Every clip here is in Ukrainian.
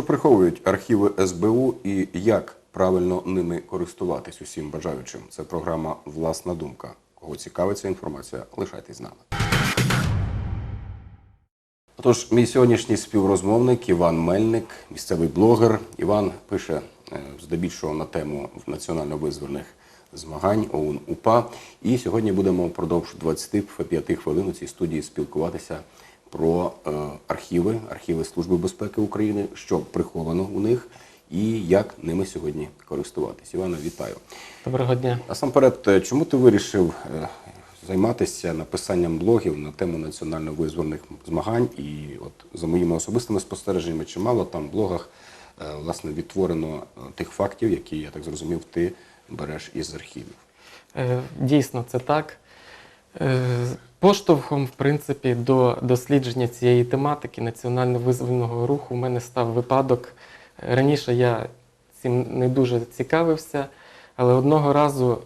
Що приховують архіви СБУ і як правильно ними користуватись усім бажаючим? Це програма Власна думка. Кого цікавить ця інформація, лишайтесь з нами. Отож, мій сьогоднішній співрозмовник Іван Мельник, місцевий блогер. Іван пише е, здебільшого на тему національно-визвольних змагань ОУН УПА. І сьогодні будемо впродовж 25 хвилин у цій студії спілкуватися про е, архіви, архіви Служби безпеки України, що приховано у них, і як ними сьогодні користуватись. Івана, вітаю. Доброго дня. Насамперед, е, чому ти вирішив е, займатися написанням блогів на тему національно-визвольних змагань? І от за моїми особистими спостереженнями, чимало там в блогах власне відтворено тих фактів, які я так зрозумів, ти береш із архівів. Дійсно, це так. Поштовхом, в принципі, до дослідження цієї тематики національно-визвольного руху в мене став випадок. Раніше я цим не дуже цікавився, але одного разу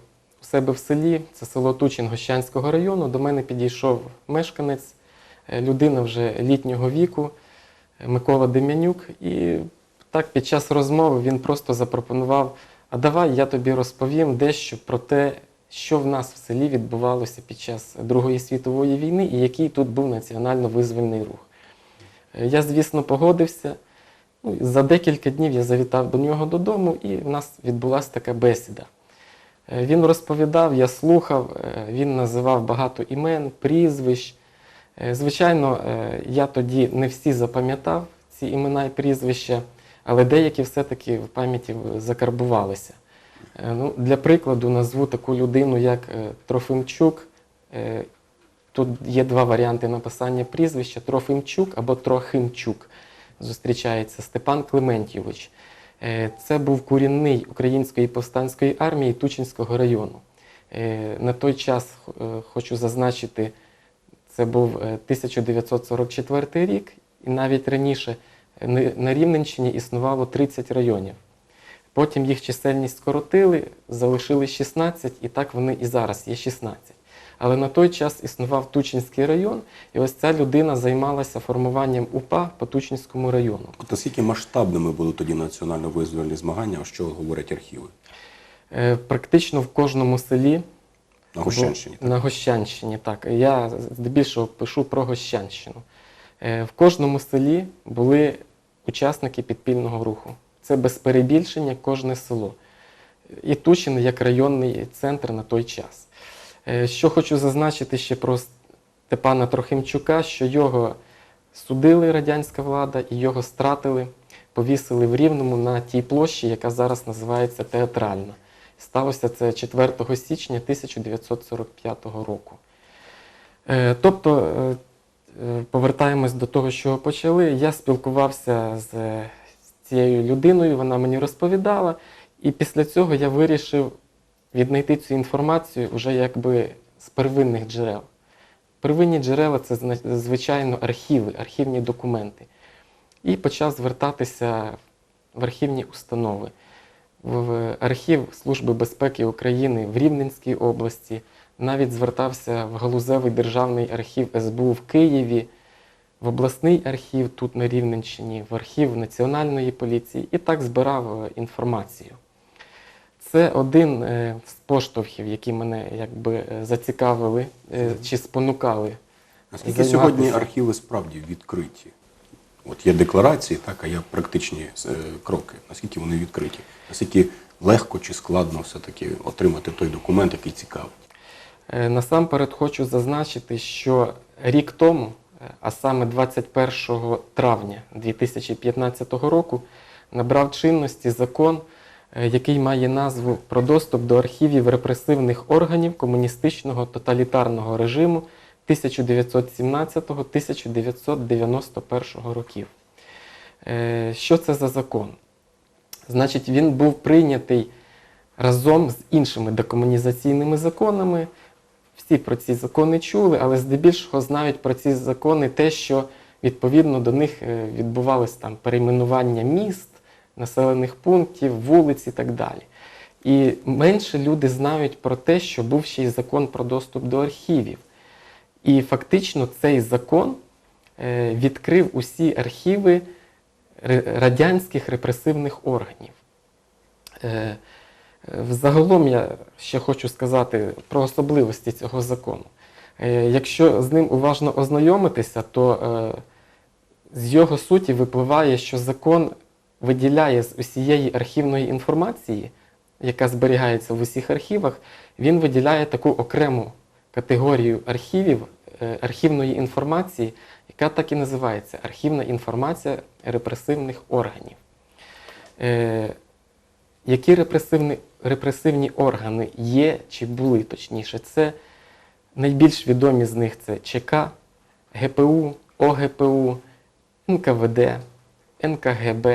у себе в селі, це село Тучин Гощанського району, до мене підійшов мешканець, е, людина вже літнього віку, е, Микола Дем'янюк. І так під час розмови він просто запропонував: а давай я тобі розповім дещо про те, що в нас в селі відбувалося під час Другої світової війни і який тут був національно-визвольний рух. Е, Я, звісно, погодився. Ну, за декілька днів я завітав до нього додому, і в нас відбулася така бесіда. Е, Він розповідав, я слухав, е, він називав багато імен, прізвищ. Звичайно, я тоді не всі запам'ятав ці імена і прізвища, але деякі все-таки в пам'яті закарбувалися. Е, Ну, для прикладу назву таку людину, як е, Трофимчук. Е, Тут є два варіанти написання прізвища: Трофимчук або Трохимчук. Зустрічається Степан Клементьович. Це був корінний української повстанської армії Тучинського району. На той час хочу зазначити, це був е, 1944 рік, і навіть раніше на Рівненщині існувало 30 районів. Потім їх чисельність скоротили, залишили 16, і так вони і зараз є 16. Але на той час існував Тучинський район, і ось ця людина займалася формуванням УПА по Тучинському району. Наскільки масштабними були тоді національно-визвольні змагання, а що говорять архіви Е, Практично в кожному селі на Гощанщині? На Гощанщині, так. Я здебільшого пишу про Гощанщину. Е, В кожному селі були учасники підпільного руху. Це без перебільшення кожне село. І Тучин як районний центр на той час. Е, Що хочу зазначити ще про Степана Трохимчука, що його судили радянська влада і його стратили, повісили в Рівному на тій площі, яка зараз називається Театральна. Сталося це 4 січня 1945 року. Е, Тобто, е, повертаємось до того, що почали. Я спілкувався з цією людиною, вона мені розповідала, і після цього я вирішив віднайти цю інформацію вже якби з первинних джерел. Первинні джерела це звичайно архіви, архівні документи. І почав звертатися в архівні установи. В архів Служби безпеки України в Рівненській області, навіть звертався в галузевий державний архів СБУ в Києві, в обласний архів тут на Рівненщині, в архів Національної поліції і так збирав е, інформацію. Це один е, з поштовхів, які мене якби е, зацікавили чи спонукали. Наскільки займатися. сьогодні архіви справді відкриті? От є декларації, так, а є практичні кроки. Наскільки вони відкриті? Наскільки легко чи складно все-таки отримати той документ, який цікавий? Насамперед хочу зазначити, що рік тому, а саме 21 травня 2015 року, набрав чинності закон, е, який має назву про доступ до архівів репресивних органів комуністичного тоталітарного режиму 1917-1991 років. Е, Що це за закон? Значить, він був прийнятий разом з іншими декомунізаційними законами. Всі про ці закони чули, але здебільшого знають про ці закони те, що відповідно до них е, відбувалось там перейменування міст, населених пунктів, вулиць і так далі. І менше люди знають про те, що був ще й закон про доступ до архівів. І фактично цей закон е, відкрив усі архіви радянських репресивних органів. Взагалом я ще хочу сказати про особливості цього закону. Е, Якщо з ним уважно ознайомитися, то е, з його суті випливає, що закон виділяє з усієї архівної інформації, яка зберігається в усіх архівах, він виділяє таку окрему категорію архівів, е, архівної інформації, яка так і називається архівна інформація репресивних органів. Які репресивні, репресивні органи є чи були точніше? Це найбільш відомі з них це ЧК, ГПУ, ОГПУ, НКВД, НКГБ,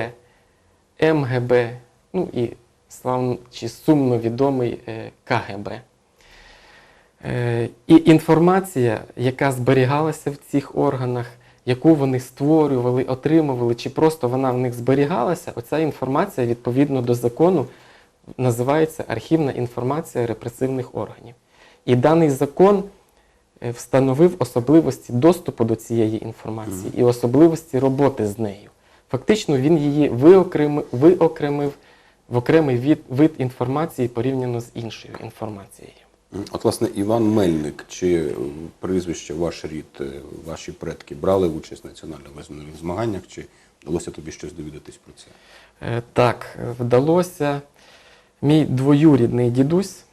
МГБ, ну і славно чи сумно відомий е, КГБ. Е, І інформація, яка зберігалася в цих органах, яку вони створювали, отримували, чи просто вона в них зберігалася, оця інформація відповідно до закону називається архівна інформація репресивних органів. І даний закон е, встановив особливості доступу до цієї інформації і особливості роботи з нею. Фактично він її виокремив, виокремив в окремий вид інформації порівняно з іншою інформацією. От, власне, Іван Мельник, чи е, прізвище, ваш рід, е, ваші предки брали участь в національно визвольних змаганнях, чи вдалося тобі щось довідатись про це? Е, Так, вдалося. Мій двоюрідний дідусь,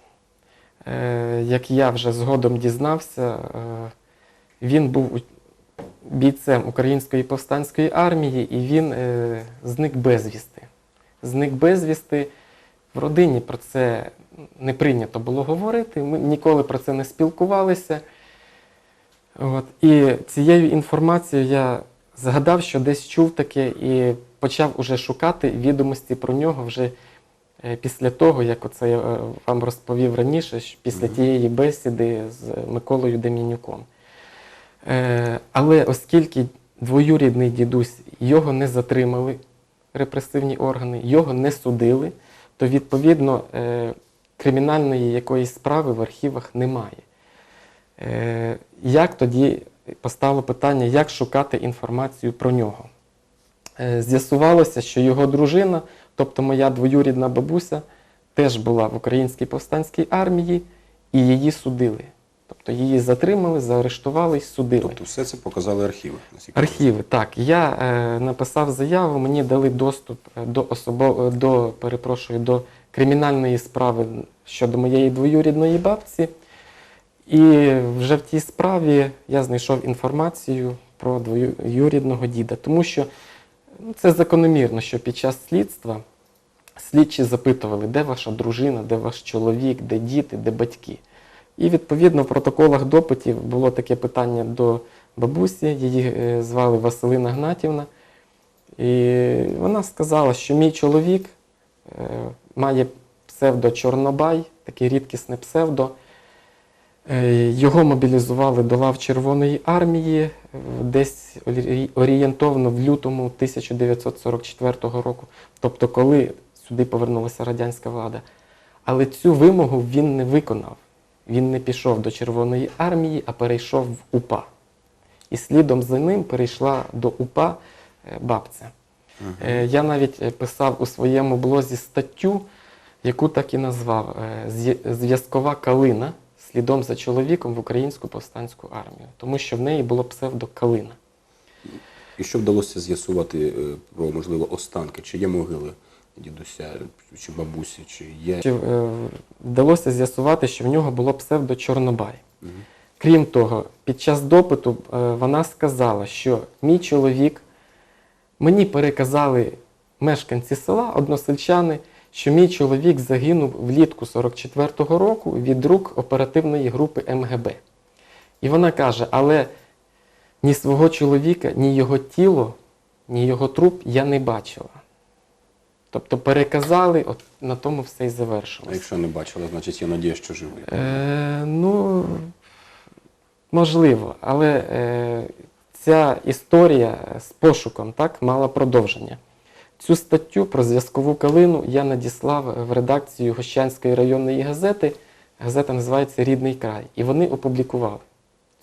як я вже згодом дізнався, він був бійцем Української повстанської армії і він зник безвісти. Зник безвісти. В родині про це не прийнято було говорити, ми ніколи про це не спілкувалися. От. І цією інформацією я згадав, що десь чув таке і почав уже шукати відомості про нього вже е, після того, як оце я е, вам розповів раніше, після тієї бесіди з Миколою Дем'янюком. Е, Але оскільки двоюрідний дідусь його не затримали, репресивні органи, його не судили, то відповідно е, кримінальної якоїсь справи в архівах немає. Е, Як тоді постало питання, як шукати інформацію про нього? Е, З'ясувалося, що його дружина, тобто моя двоюрідна бабуся, теж була в Українській повстанській армії і її судили. Тобто її затримали, заарештували і судили. Тобто все це показали архіви. Архіви, так. Я е, написав заяву, мені дали доступ е, до особо, е, до, перепрошую, до кримінальної справи щодо моєї двоюрідної бабці. І вже в тій справі я знайшов інформацію про двоюрідного діда, тому що ну, це закономірно, що під час слідства слідчі запитували, де ваша дружина, де ваш чоловік, де діти, де батьки. І відповідно в протоколах допитів було таке питання до бабусі, її е, звали Василина Гнатівна. І вона сказала, що мій чоловік е, має псевдо Чорнобай, таке рідкісне псевдо. Е, Його мобілізували до лав Червоної армії десь орієнтовно в лютому 1944 року, тобто коли сюди повернулася радянська влада. Але цю вимогу він не виконав. Він не пішов до Червоної армії, а перейшов в УПА. І слідом за ним перейшла до УПА е, бабця. Е, Я навіть е, писав у своєму блозі статтю, яку так і назвав Зв'язкова калина слідом за чоловіком в Українську повстанську армію, тому що в неї було псевдо Калина. І що вдалося з'ясувати про, можливо, останки? Чи є могили дідуся, чи бабусі, чи є. Чи, е, Вдалося з'ясувати, що в нього було псевдо Чорнобай. Крім того, під час допиту е, вона сказала, що мій чоловік мені переказали мешканці села, односельчани, що мій чоловік загинув влітку 44-го року від рук оперативної групи МГБ. І вона каже: але ні свого чоловіка, ні його тіло, ні його труп я не бачила. Тобто переказали, от на тому все і А якщо не бачили, значить є надія, що живий. Е, ну, можливо, але е, ця історія з пошуком так, мала продовження. Цю статтю про зв'язкову калину я надіслав в редакцію Гощанської районної газети. Газета називається Рідний край. І вони опублікували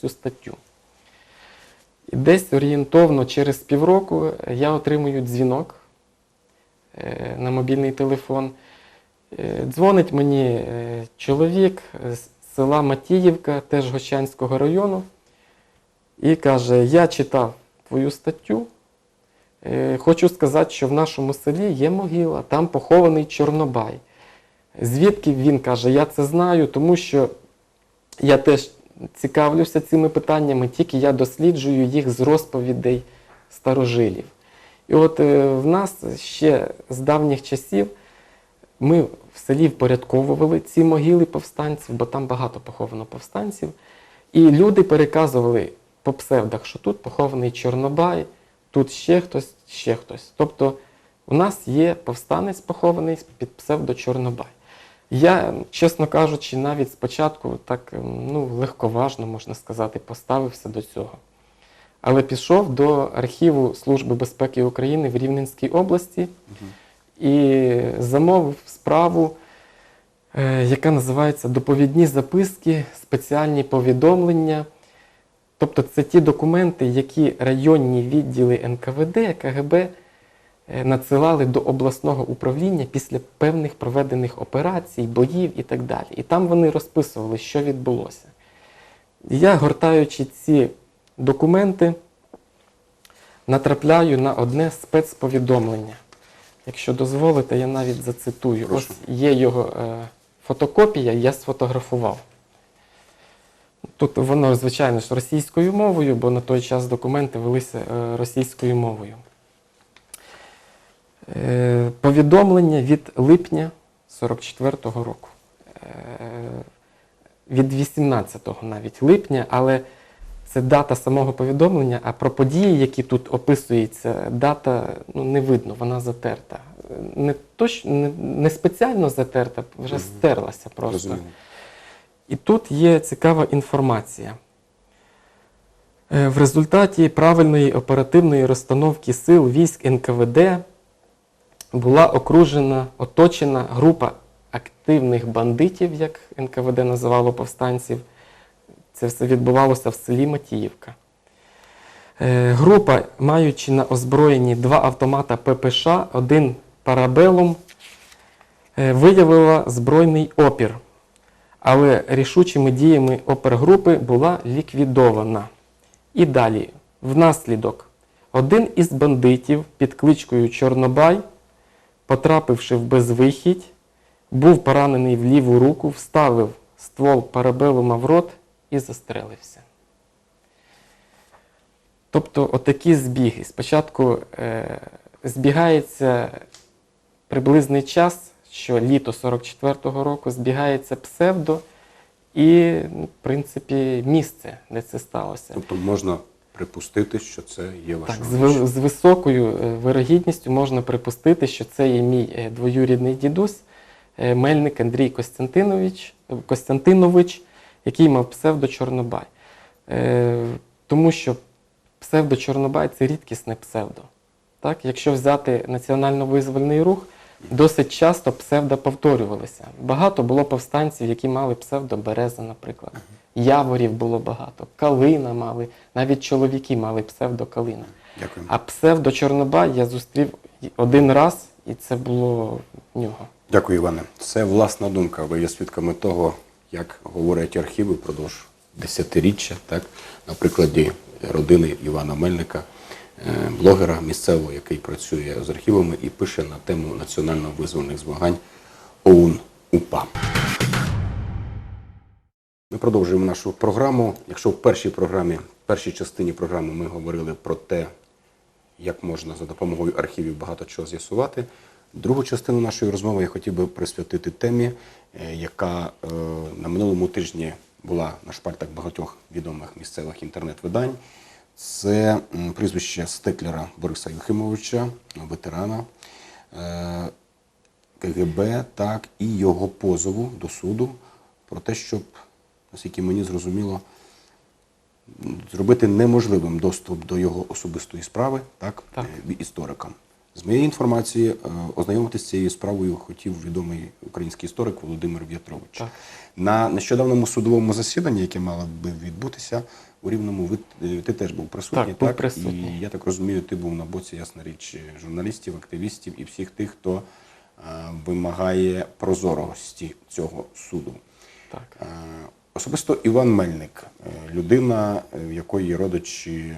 цю статтю. І десь орієнтовно через півроку я отримую дзвінок на мобільний телефон. Е, Дзвонить мені е, чоловік з села Матіївка, теж Гощанського району, і каже: Я читав твою статтю. Е, Хочу сказати, що в нашому селі є могила, там похований Чорнобай. Звідки він каже, я це знаю, тому що я теж цікавлюся цими питаннями, тільки я досліджую їх з розповідей старожилів. І от е, в нас ще з давніх часів ми в селі впорядковували ці могили повстанців, бо там багато поховано повстанців. І люди переказували по псевдах, що тут похований Чорнобай, тут ще хтось, ще хтось. Тобто у нас є повстанець похований під псевдо Чорнобай. Я, чесно кажучи, навіть спочатку так ем, ну, легковажно, можна сказати, поставився до цього. Але пішов до архіву Служби безпеки України в Рівненській області і замовив справу, е, яка називається Доповідні записки, спеціальні повідомлення. Тобто це ті документи, які районні відділи НКВД, КГБ е, надсилали до обласного управління після певних проведених операцій, боїв і так далі. І там вони розписували, що відбулося. Я, гортаючи ці документи, натрапляю на одне спецповідомлення. Якщо дозволите, я навіть зацитую. Прошу. Ось є його е, фотокопія, я сфотографував. Тут воно, звичайно ж, російською мовою, бо на той час документи велися е, російською мовою. Е, Повідомлення від липня 44-го року. Е, Від 18-го навіть липня, але це дата самого повідомлення, а про події, які тут описуються, дата ну, не видно, вона затерта. Не, точ, не, не спеціально затерта, вже стерлася просто. Розумію. І тут є цікава інформація. Е, В результаті правильної оперативної розстановки сил військ НКВД була окружена, оточена група активних бандитів, як НКВД називало повстанців. Це все відбувалося в селі Матіївка. Е, Група, маючи на озброєнні два автомата ППШ, один парабелум, е, виявила збройний опір але рішучими діями опергрупи була ліквідована. І далі, внаслідок, один із бандитів під кличкою Чорнобай, потрапивши в безвихідь, був поранений в ліву руку, вставив ствол парабелума в рот і застрелився. Тобто отакі збіги. Спочатку е, збігається приблизний час, що літо 44-го року збігається псевдо і, ну, в принципі, місце, де це сталося. Тобто можна припустити, що це є ваш Так, з, з високою е, вирогідністю можна припустити, що це є мій е, двоюрідний дідусь, е, мельник Андрій Костянтинович, Костянтинович, який мав псевдо Чорнобай. Е, Тому що псевдо Чорнобай це рідкісне псевдо. Так? Якщо взяти національно-визвольний рух, досить часто псевдо повторювалися. Багато було повстанців, які мали псевдо Береза, наприклад. Яворів було багато, Калина мали, навіть чоловіки мали псевдо Калина. Дякую. А псевдо Чорнобай я зустрів один раз, і це було в нього. Дякую, Іване. Це власна думка. Ви є свідками того, як говорять архіви впродовж десятиріччя, так? на прикладі родини Івана Мельника, е, блогера місцевого, який працює з архівами і пише на тему національно-визвольних змагань ОУН УПА. Ми продовжуємо нашу програму. Якщо в першій програмі, в першій частині програми ми говорили про те, як можна за допомогою архівів багато чого з'ясувати. Другу частину нашої розмови я хотів би присвятити темі, е, яка е, на минулому тижні була на шпальтах багатьох відомих місцевих інтернет-видань. Це прізвище Стеклера Бориса Юхимовича, ветерана е, КГБ, так, і його позову до суду про те, щоб, наскільки мені зрозуміло, зробити неможливим доступ до його особистої справи, так, Так. історикам. З моєї інформації, е, ознайомитися з цією справою хотів відомий український історик Володимир В'ятрович. Так. На нещодавному судовому засіданні, яке мало би відбутися у Рівному, ви, е, ти теж був присутній, Так, був присутній. І я так розумію, ти був на боці, ясна річ, журналістів, активістів і всіх тих, хто е, вимагає прозорості цього суду. Так. Особисто Іван Мельник, людина, в якої родичі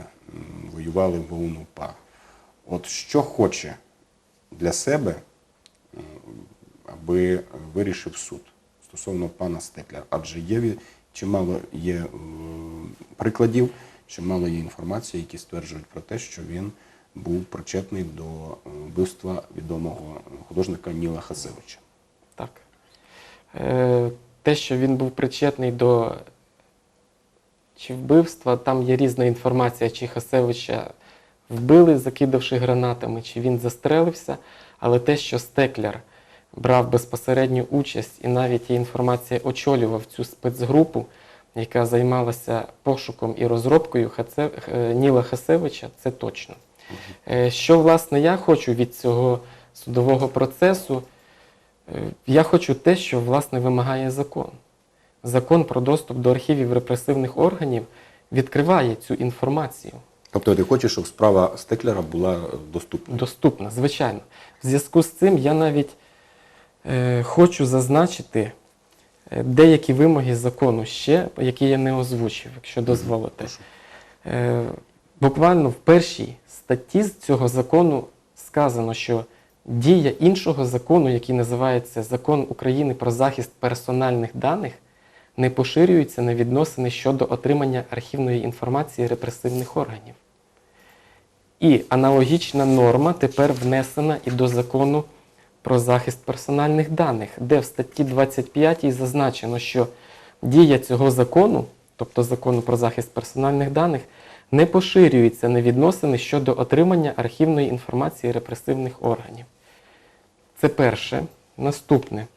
воювали в ОУН УПА. От що хоче для себе, е, аби вирішив суд стосовно пана Стекля? Адже є чимало є е, прикладів, чимало є інформації, які стверджують про те, що він був причетний до е, вбивства відомого художника Ніла Хасевича. Так. Те, що він був причетний до чи вбивства, там є різна інформація, чи Хасевича вбили, закидавши гранатами, чи він застрелився. Але те, що Стекляр брав безпосередню участь і навіть є інформація очолював цю спецгрупу, яка займалася пошуком і розробкою Хаце... е, Ніла Хасевича, це точно. Е, Що, власне, я хочу від цього судового процесу? Е, Я хочу те, що власне вимагає закон. Закон про доступ до архівів репресивних органів відкриває цю інформацію. Тобто ти хочеш, щоб справа Стеклера була доступна? Доступна, звичайно. В зв'язку з цим я навіть е, хочу зазначити е, деякі вимоги закону ще, які я не озвучив, якщо дозволите. Е, буквально в першій статті з цього закону сказано, що дія іншого закону, який називається Закон України про захист персональних даних, не поширюється на відносини щодо отримання архівної інформації репресивних органів. І аналогічна норма тепер внесена і до закону про захист персональних даних, де в статті 25 зазначено, що дія цього закону, тобто закону про захист персональних даних, не поширюється на відносини щодо отримання архівної інформації репресивних органів. Це перше. Наступне.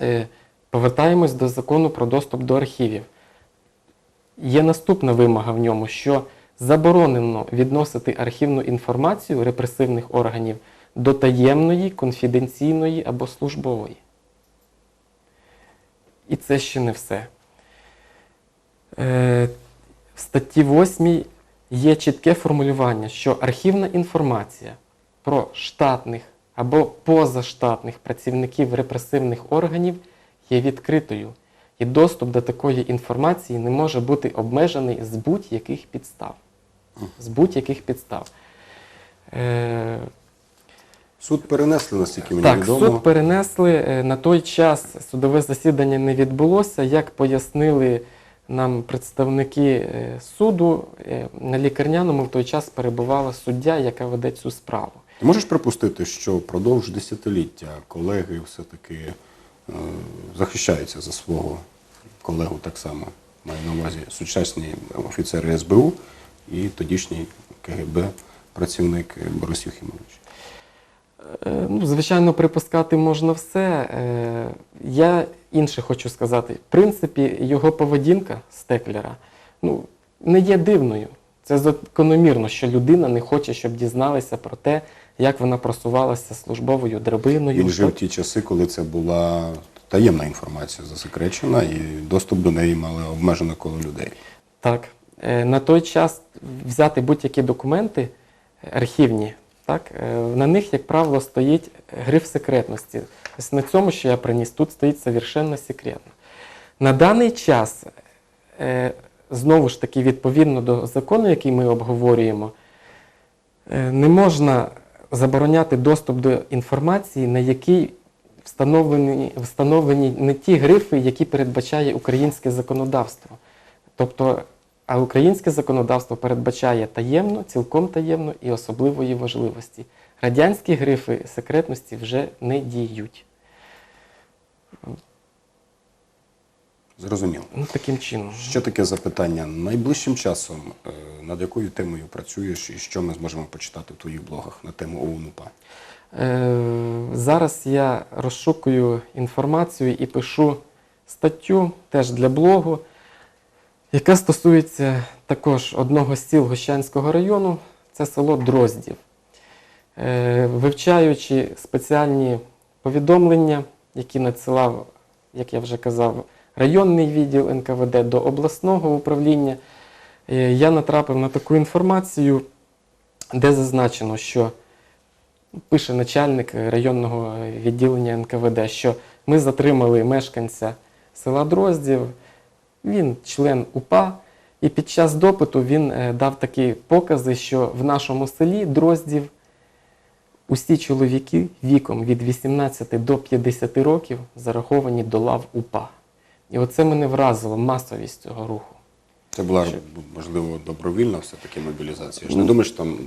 Е, Повертаємось до закону про доступ до архівів. Є наступна вимога в ньому, що заборонено відносити архівну інформацію репресивних органів до таємної, конфіденційної або службової. І це ще не все. Е, в статті 8 є чітке формулювання, що архівна інформація про штатних або позаштатних працівників репресивних органів є відкритою, і доступ до такої інформації не може бути обмежений з будь-яких підстав. З будь-яких підстав. Е, Суд перенесли, наскільки мені так, відомо. суд перенесли. Е, На той час судове засідання не відбулося. Як пояснили нам представники е, суду, е, на лікарняному в той час перебувала суддя, яка веде цю справу. Ти можеш припустити, що впродовж десятиліття колеги все-таки е, захищаються за свого колегу так само. Маю на увазі сучасні офіцери СБУ і тодішній КГБ працівник Борис Юхімович. Е, Ну, звичайно, припускати можна все. Е, Я інше хочу сказати. В принципі, його поведінка Стеклера ну, не є дивною. Це закономірно, що людина не хоче, щоб дізналися про те, як вона просувалася службовою драбиною. Він жив в ті часи, коли це була таємна інформація засекречена, і доступ до неї мали обмежене коло людей. Так. Е, На той час взяти будь-які документи е, архівні, так, е, на них, як правило, стоїть гриф секретності. Ось на цьому, що я приніс, тут стоїть совершенно секретно. На даний час, знову ж таки, відповідно до закону, який ми обговорюємо, не можна забороняти доступ до інформації, на якій встановлені, встановлені не ті грифи, які передбачає українське законодавство. Тобто, а українське законодавство передбачає таємно, цілком таємно і особливої важливості. Радянські грифи секретності вже не діють. Зрозуміло. Ну, таким чином. Ще таке запитання. Найближчим часом е, над якою темою працюєш і що ми зможемо почитати в твоїх блогах на тему ОУН-УПА? Е, зараз я розшукую інформацію і пишу статтю теж для блогу, яка стосується також одного з сіл Гощанського району, це село Дроздів. Е, Вивчаючи спеціальні повідомлення, які надсилав, як я вже казав, районний відділ НКВД до обласного управління, е, я натрапив на таку інформацію, де зазначено, що пише начальник районного відділення НКВД, що ми затримали мешканця села Дроздів, він член УПА, і під час допиту він е, дав такі покази, що в нашому селі Дроздів усі чоловіки віком від 18 до 50 років зараховані до лав УПА. І оце мене вразило масовість цього руху. Це була можливо добровільна все-таки мобілізація. Ж не думаєш, там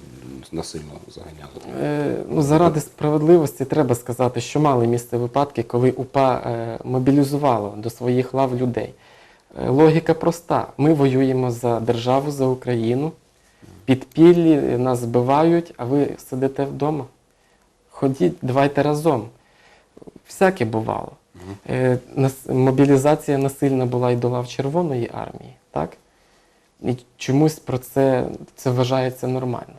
насильно заганяли. Е, ну, заради справедливості треба сказати, що мали місце випадки, коли УПА е, мобілізувало до своїх лав людей. Е, логіка проста: ми воюємо за державу, за Україну, підпіллі нас збивають, а ви сидите вдома. Ходіть, давайте разом. Всяке бувало. Е, мобілізація насильна була і до лав Червоної армії, так? І чомусь про це, це вважається нормально.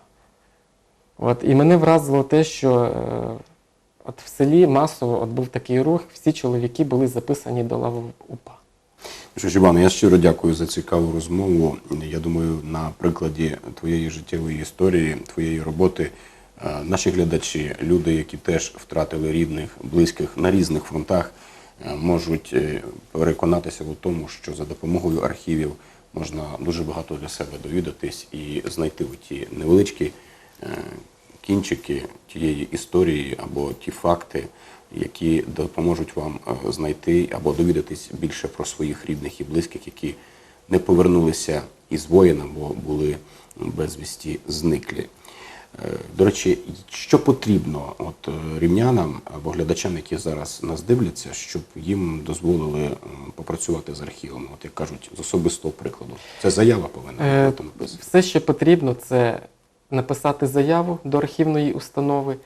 От, і мене вразило те, що е, от в селі масово от був такий рух, всі чоловіки були записані до лав УПА. Що ж, Іван, я щиро дякую за цікаву розмову. Я думаю, на прикладі твоєї життєвої історії, твоєї роботи, е, наші глядачі, люди, які теж втратили рідних, близьких на різних фронтах, е, можуть е, переконатися у тому, що за допомогою архівів можна дуже багато для себе довідатись і знайти ті невеличкі кінчики тієї історії або ті факти, які допоможуть вам е, знайти або довідатись більше про своїх рідних і близьких, які не повернулися із воїн або були безвісті зниклі. Е, До речі, що потрібно от е, рівнянам або глядачам, які зараз нас дивляться, щоб їм дозволили попрацювати з архівами, от як кажуть, з особистого прикладу. Це заява повинна бути написана. Все, що потрібно, це написати заяву до архівної установи,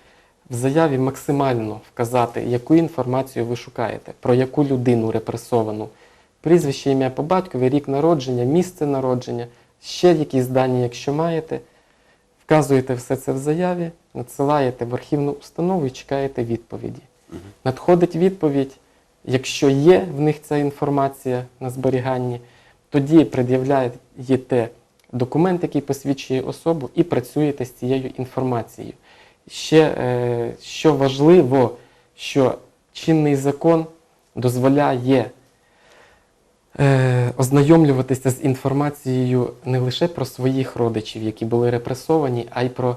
в заяві максимально вказати, яку інформацію ви шукаєте, про яку людину репресовану, прізвище, ім'я по батькові, рік народження, місце народження, ще якісь дані, якщо маєте. Вказуєте все це в заяві, надсилаєте в архівну установу і чекаєте відповіді. Надходить відповідь, якщо є в них ця інформація на зберіганні, тоді пред'являєте документ, який посвідчує особу, і працюєте з цією інформацією. Ще е, що важливо, що чинний закон дозволяє е, ознайомлюватися з інформацією не лише про своїх родичів, які були репресовані, а й про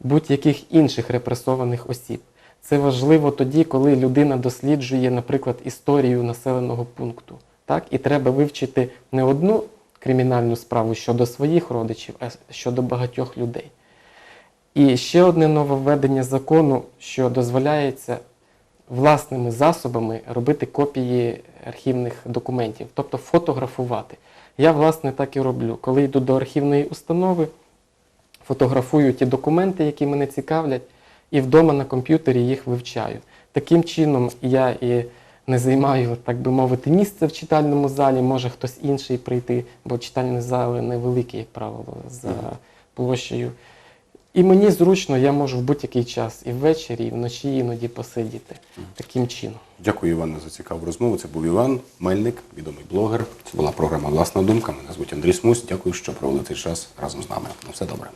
будь-яких інших репресованих осіб. Це важливо тоді, коли людина досліджує, наприклад, історію населеного пункту. Так? І треба вивчити не одну кримінальну справу щодо своїх родичів, а щодо багатьох людей. І ще одне нововведення закону, що дозволяється власними засобами робити копії архівних документів, тобто фотографувати. Я, власне, так і роблю. Коли йду до архівної установи, фотографую ті документи, які мене цікавлять, і вдома на комп'ютері їх вивчаю. Таким чином я і не займаю, так би мовити, місце в читальному залі, може хтось інший прийти, бо читальні зали невеликі, як правило, за площею. І мені зручно, я можу в будь-який час і ввечері, і вночі іноді посидіти таким чином. Дякую, Іване, за цікаву розмову. Це був Іван Мельник, відомий блогер. Це була програма Власна думка. Мене звуть Андрій Смусь. Дякую, що провели цей час разом з нами. На все добре.